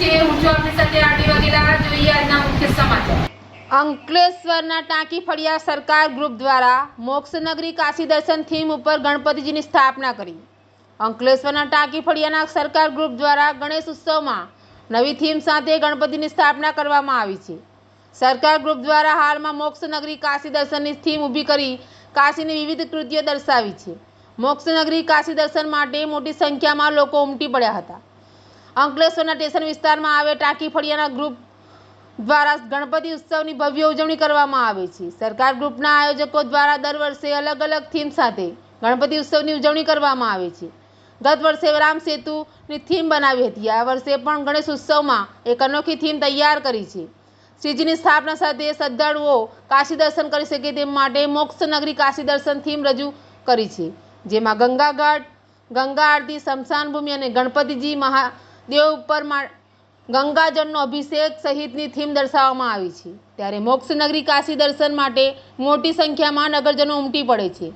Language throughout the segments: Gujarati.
છે હું સમાચાર. અંકલેશ્વરના ટાંકી ફળિયા સરકાર ગ્રુપ દ્વારા મોક્ષનગરી કાશી દર્શન થીમ ઉપર ગણપતિજીની સ્થાપના કરી. અંકલેશ્વરના ટાંકી ફળિયાના સરકાર ગ્રુપ દ્વારા ગણેશ ઉત્સવમાં નવી થીમ સાથે ગણપતિની સ્થાપના કરવામાં આવી છે. સરકાર ગ્રુપ દ્વારા હાલમાં મોક્ષનગરી કાશી દર્શનની થીમ ઊભી કરી કાશીની વિવિધ કૃતિઓ દર્શાવી છે. મોક્ષનગરી કાશી દર્શન માટે મોટી સંખ્યામાં લોકો ઉમટી પડ્યા હતા. અંકલેશ્વરના સ્ટેશન વિસ્તારમાં આવે ટાંકી ફળિયાના ગ્રુપ દ્વારા ગણપતિ ઉત્સવની ભવ્ય ઉજવણી કરવામાં આવે છે. સરકાર ગ્રુપના આયોજકો દ્વારા દર વર્ષે અલગ અલગ થીમ સાથે ગણપતિ ઉત્સવની ઉજવણી કરવામાં આવે છે. ગત વર્ષે રામ સેતુની થીમ બનાવી હતી. આ વર્ષે પણ ગણેશ ઉત્સવમાં એક અનોખી થીમ તૈયાર કરી છે. શ્રીજીની સ્થાપના સાથે શ્રદ્ધાળુઓ કાશી દર્શન કરી શકે તે માટે મોક્ષ નગરી કાશી દર્શન થીમ રજૂ કરી છે. જેમાં ગંગાઘાટ ગંગા આરતી શમશાન ભૂમિ અને ગણપતિજી મહાદેવ ઉપર ગંગાજળનો અભિષેક સહિતની થીમ દર્શાવવામાં આવી છે. ત્યારે મોક્ષનગરી કાશી દર્શન માટે મોટી સંખ્યામાં નગરજનો ઉમટી પડે છે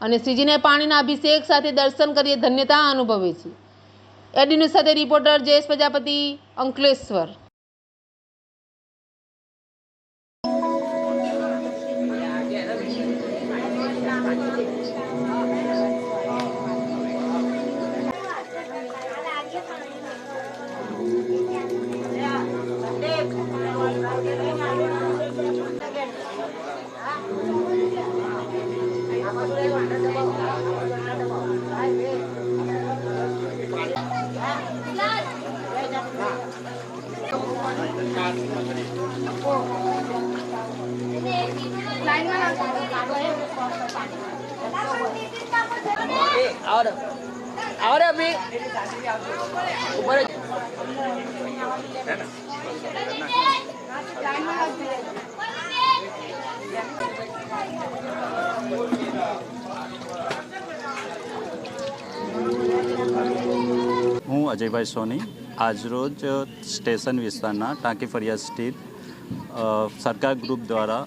અને શ્રીજીને પાણીના અભિષેક સાથે દર્શન કરીએ ધન્યતા અનુભવે છે. એડી સાથે reporter Jayesh Prajapati, Ankleshwar. Ahora ahora mi ઉપર હું અજયભાઈ સોની આજરોજ સ્ટેશન વિસ્તારના ટાંકી ફરિયાદ સ્થિત સરકાર ગ્રુપ દ્વારા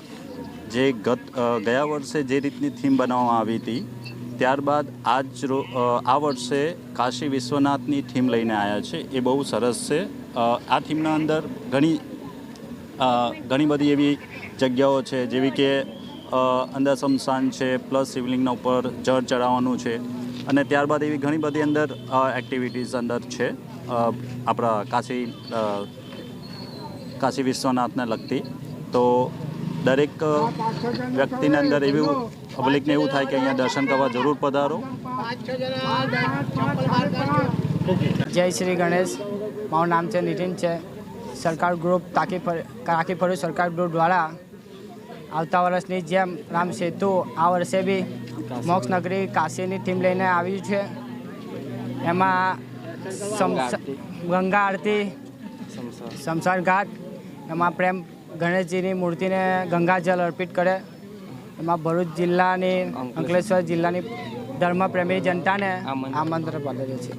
જે ગત ગયા વર્ષે જે રીતની થીમ બનાવવામાં આવી હતી, ત્યારબાદ આજ આ વર્ષે કાશી વિશ્વનાથની થીમ લઈને આવ્યા છે. એ બહુ સરસ છે. આ થીમના અંદર ઘણી ઘણી બધી એવી જગ્યાઓ છે, જેવી કે અંદર શમશાન છે, પ્લસ શિવલિંગના ઉપર જળ ચડાવવાનું છે. અને ત્યારબાદ એવી ઘણી બધી અંદર એક્ટિવિટીઝ અંદર છે. આપણા કાશી કાશી વિશ્વનાથને લગતી. તો દરેક વ્યક્તિને અંદર એવું પબ્લિકને એવું થાય કે અહીંયા દર્શન કરવા જરૂર પધારો. જય શ્રી ગણેશ. મારું નામ છે નીતિન છે. સરકાર ગ્રુપ તાકી તાકી ફરું સરકાર ગ્રુપ દ્વારા આવતા વર્ષની જેમ રામ સેતુ આ વર્ષે બી મોક્ષ નગરી કાશીની થીમ લઈને આવ્યું છે. એમાં ગંગા આરતી શમશાન ઘાટ એમાં પ્રેમ ગણેશજીની મૂર્તિને ગંગાજળ અર્પિત કરે. એમાં ભરૂચ જિલ્લાની અંકલેશ્વર જિલ્લાની ધર્મપ્રેમી જનતાને આમંત્રણ. પાઠવે છે